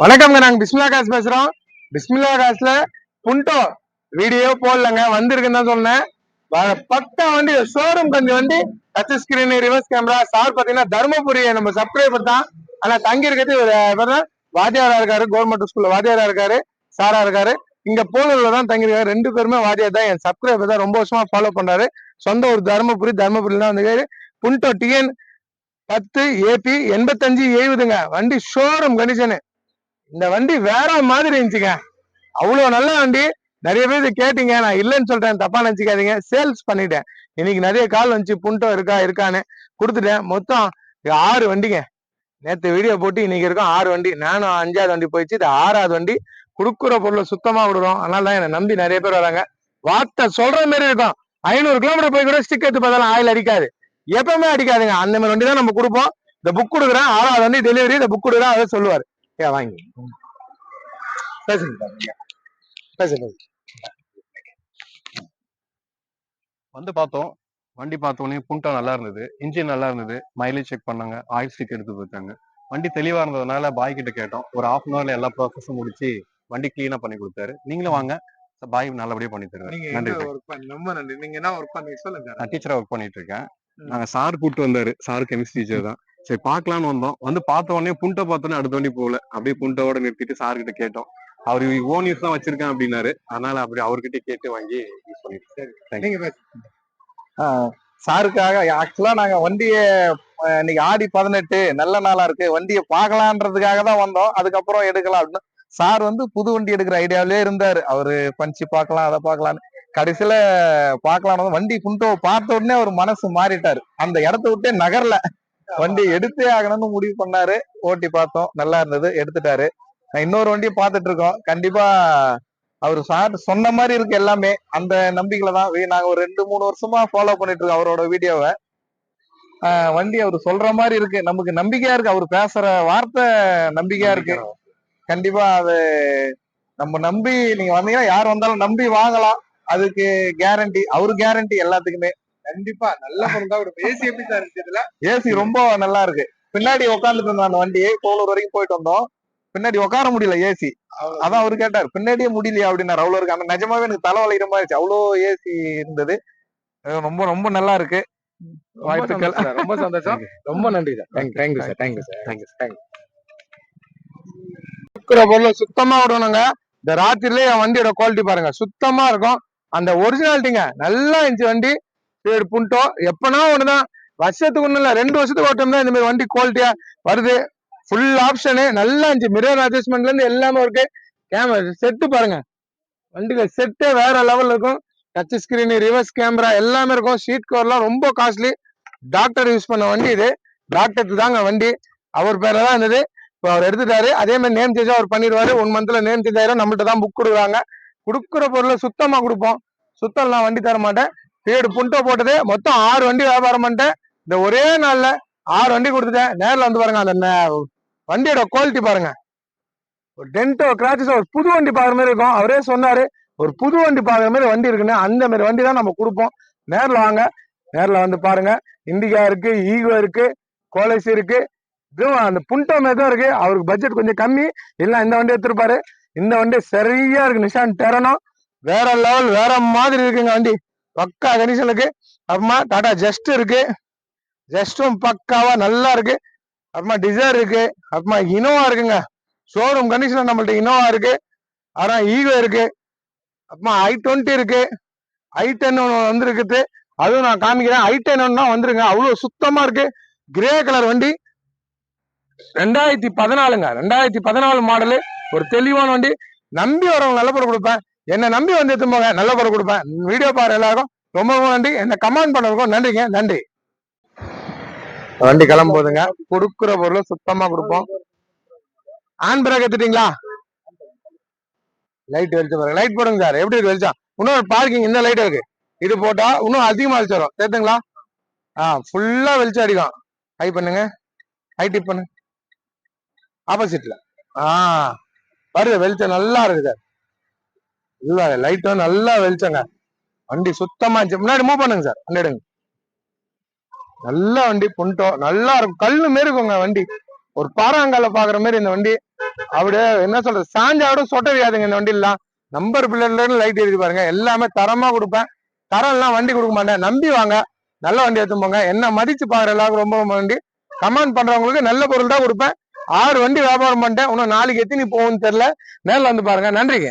வணக்கம்ங்க. நாங்க பிஸ்மிலா காசு பேசுறோம். பிஸ்மிலா காசுல புண்டோ வீடியோ போடலங்க. வந்திருக்குன்னு தான் சொன்னேன். வ- பக்கா வண்டி ஷோரூம் கொஞ்சம் வந்து touch screen reverse camera sir பாத்தீங்கன்னா தருமபுரி நம்ம சப்ஸ்கிரைபர் தான். ஆனா தங்கி இருக்கிறது ஒரு வாத்தியாரா இருக்காரு கவர்மெண்ட் ஸ்கூல்ல வாத்தியாரா இருக்காரு சாரா இருக்காரு. இங்க போலூர்ல தான் தங்கியிருக்காரு. ரெண்டு பேருமே வாத்தியார் தான். என் சப்ஸ்கிரைபர் தான் ரொம்ப வருஷமா ஃபாலோ பண்றாரு. சொந்த ஒரு தருமபுரி தருமபுரியில தான் வந்து புண்டோ டிஎன் பத்து ஏபி எண்பத்தஞ்சு எழுபதுங்க. வண்டி ஷோரூம் கண்டிஷனு இந்த வண்டி வேற மாதிரி இருந்துச்சுங்க. அவ்வளோ நல்ல வண்டி. நிறைய பேர் கேட்டீங்க. நான் இல்லைன்னு சொல்றேன். தப்பா நினச்சிக்காதீங்க. சேல்ஸ் பண்ணிட்டேன். இன்னைக்கு நிறைய கால் வந்துச்சு. புண்டோ இருக்கா இருக்கான்னு கொடுத்துட்டேன். மொத்தம் ஆறு வண்டிங்க. நேற்று வீடியோ போட்டு இன்னைக்கு இருக்கும் ஆறு வண்டி. நானும் அஞ்சாவது வண்டி போயிடுச்சு. இது ஆறாவது வண்டி. கொடுக்குற பொருளை சுத்தமா விடுறோம். அதனால தான் என்னை நம்பி நிறைய பேர் வராங்க. வார்த்தை சொல்ற மாதிரி இருக்கும். ஐநூறு கிலோமீட்டர் போய் கூட ஸ்டிக் எடுத்து பார்த்தாலும் ஆயில் அடிக்காது. எப்பவுமே அடிக்காதுங்க. அந்த மாதிரி வண்டி தான் நம்ம கொடுப்போம். இந்த புக் கொடுக்குறேன். ஆறாவது வண்டி டெலிவரி இந்த புக் கொடுக்குறேன். அதை சொல்லுவார். ஏ வாங்கி. பேசுங்க. பேசுங்க. வந்து பார்த்தோம் வண்டி பார்த்தோன்னே புண்டா நல்லா இருந்தது இன்ஜின் நல்லா இருந்தது மைலேஜ் செக் பண்ணாங்க ஆயில் ஸ்டிக் எடுத்து போயிட்டாங்க வண்டி தெளிவா இருந்ததுனால பாய் கிட்ட கேட்டோம் ஒரு ஹாஃப் அன் ஹவர்ல எல்லா ப்ராசஸும் முடிச்சு வண்டி கிளீனா பண்ணி கொடுத்தாரு. நீங்களும் வாங்க பாய் நல்லபடியா பண்ணி நீங்க நன்றி என்ன ஒர்க் பண்ணி ரொம்ப நன்றி. நீங்க என்ன ஒர்க் பண்ணி சொல்லுங்க. நான் டீச்சரா ஒர்க் பண்ணிட்டு இருக்கேன். ம். நாங்க சார் கூப்பிட்டு வந்தாரு. சார் கெமிஸ்ட்ரி டீச்சர் தான். சரி பார்க்கலாம்னு வந்தோம். வந்து பார்த்த உடனே புண்டை பார்த்தோன்னே அடுத்த வண்டி போகல. அப்படியே புண்டோட நிறுத்திட்டு சார் கிட்ட கேட்டோம். அவர் ஓன் யூஸ் தான் வச்சிருக்கேன் அப்படின்னாரு. அதனால அப்படி அவர்கிட்ட கேட்டு வாங்கி யூஸ் பண்ணிட்டு சாருக்காக ஆக்சுவலா நாங்க வண்டிய இன்னைக்கு ஆடி பதினெட்டு நல்ல நாளா இருக்கு. வண்டியை பார்க்கலான்றதுக்காக தான் வந்தோம். அதுக்கப்புறம் எடுக்கலாம் அப்படின்னு. சார் வந்து புது வண்டி எடுக்கிற ஐடியாவிலே இருந்தாரு. அவரு பஞ்சு பார்க்கலாம் அதை பார்க்கலான்னு கடைசியில பார்க்கலாம் வண்டி குண்டோ பார்த்த உடனே அவர் மனசு மாறிட்டாரு. அந்த இடத்த விட்டே நகரல. வண்டி எடுத்தே ஆகணும்னு முடிவு பண்ணாரு. ஓட்டி பார்த்தோம். நல்லா இருந்தது. எடுத்துட்டாரு. நான் இன்னொரு வண்டியை பார்த்துட்டு இருக்கோம். கண்டிப்பா அவர் சார் சொன்ன மாதிரி இருக்கு எல்லாமே. அந்த நம்பிக்கையில தான். வே- நாங்க ஒரு ரெண்டு மூணு வருஷமா ஃபாலோ பண்ணிட்டு இருக்கோம் அவரோட வீடியோவை. வண்டி அவர் சொல்ற மாதிரி இருக்கு. நமக்கு நம்பிக்கையா இருக்கு. அவர் பேசுற வார்த்தை நம்பிக்கையா இருக்கு. கண்டிப்பா அது நம்ம நம்பி நீங்க வந்தீங்கன்னா யார் வந்தாலும் நம்பி வாங்கலாம். அதுக்கு கேரண்டி அவரு கேரண்டி எல்லாத்துக்குமே. கண்டிப்பா நல்ல பொருள் தான் ஏசி எப்படி சார் இருந்துச்சு இதுல? ஏசி ரொம்ப நல்லா இருக்கு. பின்னாடி உட்காந்துட்டு இருந்தோம் அந்த வண்டி கோலூர் வரைக்கும் போயிட்டு வந்தோம். பின்னாடி உட்கார முடியல ஏசி. அதான் அவரு கேட்டார் பின்னாடியே முடியலையா அப்படின்னாரு. அவ்வளவு இருக்கு. ஆனா நிஜமாவே எனக்கு தலை வலிக்கிற மாதிரி இருந்துச்சு. அவ்வளோ ஏசி இருந்தது. ரொம்ப ரொம்ப நல்லா இருக்கு. வாழ்த்துக்கள். ரொம்ப சந்தோஷம். ரொம்ப நன்றி sir. Thank thank you sir thank you sir Thank you. Thank you இருக்கிற பொருளை சுத்தமா விடணுங்க. இந்த ராத்திரிலே என் வண்டியோட குவாலிட்டி பாருங்க. சுத்தமா இருக்கும். அந்த ஒரிஜினாலிட்டிங்க நல்லா இருந்துச்சு வண்டி. புண்டோ எப்பனா ஒண்ணுதான். வருஷத்துக்கு ஒண்ணும் இல்ல ரெண்டு வருஷத்துக்கு ஓட்டம் தான் இந்த மாதிரி வண்டி குவாலிட்டியா வருது. ஃபுல் ஆப்ஷனு நல்லா இருந்துச்சு. மிரர் அட்ஜஸ்ட்மெண்ட்ல இருந்து எல்லாமே இருக்கு கேமரா செட்டு பாருங்க. வண்டியில செட்டே வேற லெவல் இருக்கும். டச் ஸ்கிரீன் ரிவர்ஸ் கேமரா எல்லாமே இருக்கும். சீட் கவர்லாம் ரொம்ப காஸ்ட்லி டாக்டர் யூஸ் பண்ண வண்டி இது. டாக்டர் தாங்க வண்டி. அவர் பேர்ல தான் இருந்தது. இப்போ அவர் எடுத்துட்டாரு. அதே மாதிரி நேம் சேஞ்சும் அவர் பண்ணிடுவாரு. ஒன் மந்த்ல நேம் சேஞ்ச் ஆயிரும். நம்மள்ட்ட தான் புக் கொடுக்குறாங்க. கொடுக்குற பொருளை சுத்தமாக கொடுப்போம். சுத்தம் நான் வண்டி தர மாட்டேன் வீடு புண்டோ போட்டது. மொத்தம் ஆறு வண்டி வியாபாரம் பண்ணிட்டேன். இந்த ஒரே நாள்ல ஆறு வண்டி கொடுத்துட்டேன். நேரில் வந்து பாருங்க அந்த வண்டியோட குவாலிட்டி பாருங்க. ஒரு டென்ட்டோ கிராச்சஸோ ஒரு புது வண்டி பார்க்குற மாதிரி இருக்கும். அவரே சொன்னாரு ஒரு புது வண்டி பார்க்குற மாதிரி வண்டி இருக்குன்னு. அந்த மாதிரி வண்டி தான் நம்ம கொடுப்போம். நேரில் வாங்க. நேரில் வந்து பாருங்க. இண்டிகா இருக்கு ஈகோ இருக்கு கோலசி இருக்கு. இதுவும் அந்த புண்டோ மாதிரி தான் இருக்கு. அவருக்கு பட்ஜெட் கொஞ்சம் கம்மி. இல்லை இந்த வண்டி எடுத்திருப்பாரு. இந்த வண்டி சரியா இருக்கு. நிஷான் டெரனோ வேற லெவல் வேற மாதிரி இருக்குங்க வண்டி. பக்கா கண்டிஷனுக்கு அப்புறமா டாடா ஜஸ்ட் இருக்கு. ஜஸ்டும் பக்காவா நல்லா இருக்கு. அப்புறமா டிசைர் இருக்கு. அப்புறமா இனோவா இருக்குங்க. ஷோரூம் கண்டிஷன் நம்மள்ட்ட இனோவா இருக்கு. அப்புறம் ஈகோ இருக்கு. அப்புறமா ஐ டுவெண்ட்டி இருக்கு. ஐ டென் ஒன்று வந்துருக்குது. அதுவும் நான் காமிக்கிறேன். ஐ டென் ஒன்னா வந்துருங்க. அவ்வளோ சுத்தமா இருக்கு. கிரே கலர் வண்டி. ரெண்டாயிரத்தி பதினாலுங்க. ரெண்டாயிரத்தி பதினாலு மாடலு ஒரு தெளிவான வண்டி. நம்பி வரவங்க நல்ல பொருள் கொடுப்பேன். என்னை நம்பி வந்து எடுத்துன்னு போங்க. நல்ல பொருள் கொடுப்பேன். வீடியோ பாரு எல்லாருக்கும். ரொம்ப நன்றி. என்ன கமெண்ட் பண்ணுறதுக்கும் நன்றிங்க. நன்றி. வண்டி கிளம்புதுங்க. கொடுக்குற பொருள் சுத்தமா கொடுப்போம். ஆன் பிரேக் எடுத்துட்டீங்களா? லைட் வெளிச்சம் பாருங்க. லைட் போடுங்க சார். எப்படி இருக்கு வெளிச்சம்? இன்னொரு பார்க்கிங் இந்த லைட் இருக்கு. இது போட்டா இன்னும் அதிகமா வெளிச்சம் சேர்த்துங்களா ஆ ஃபுல்லா வெளிச்சம் அடிக்கும். ஹை பண்ணுங்க. ஹை டிப் பண்ணுங்க ஆப்போசிட்ல ஆ வருது. வெளிச்சம் நல்லா இருக்கு சார். இல்ல லைட்டும் நல்லா வெளிச்சங்க. வண்டி சுத்தமா இருந்துச்சு. முன்னாடி மூவ் பண்ணுங்க சார் வண்டி எடுங்க. நல்ல வண்டி புண்டோ நல்லா இருக்கும். கல்லு மாரி இருக்குங்க வண்டி. ஒரு பாறாங்கால பாக்குற மாதிரி இந்த வண்டி. அப்படியே என்ன சொல்றது? சாஞ்சாவோட சொட்ட இந்த இந்த எல்லாம் நம்பர் பிள்ளைல லைட் எழுதி பாருங்க. எல்லாமே தரமா கொடுப்பேன். தரம் எல்லாம் வண்டி கொடுக்க மாட்டேன். நம்பி வாங்க. நல்ல வண்டி எடுத்து போங்க. என்ன மதிச்சு பாக்குற எல்லாருக்கும் ரொம்ப ரொம்ப வண்டி. கமெண்ட் பண்றவங்களுக்கு நல்ல பொருள் தான் கொடுப்பேன். ஆறு வண்டி வியாபாரம் பண்ணிட்டேன். இன்னும் நாளைக்கு எத்தினி போகும்னு தெரியல. நேரில் வந்து பாருங்க. நன்றிங்க.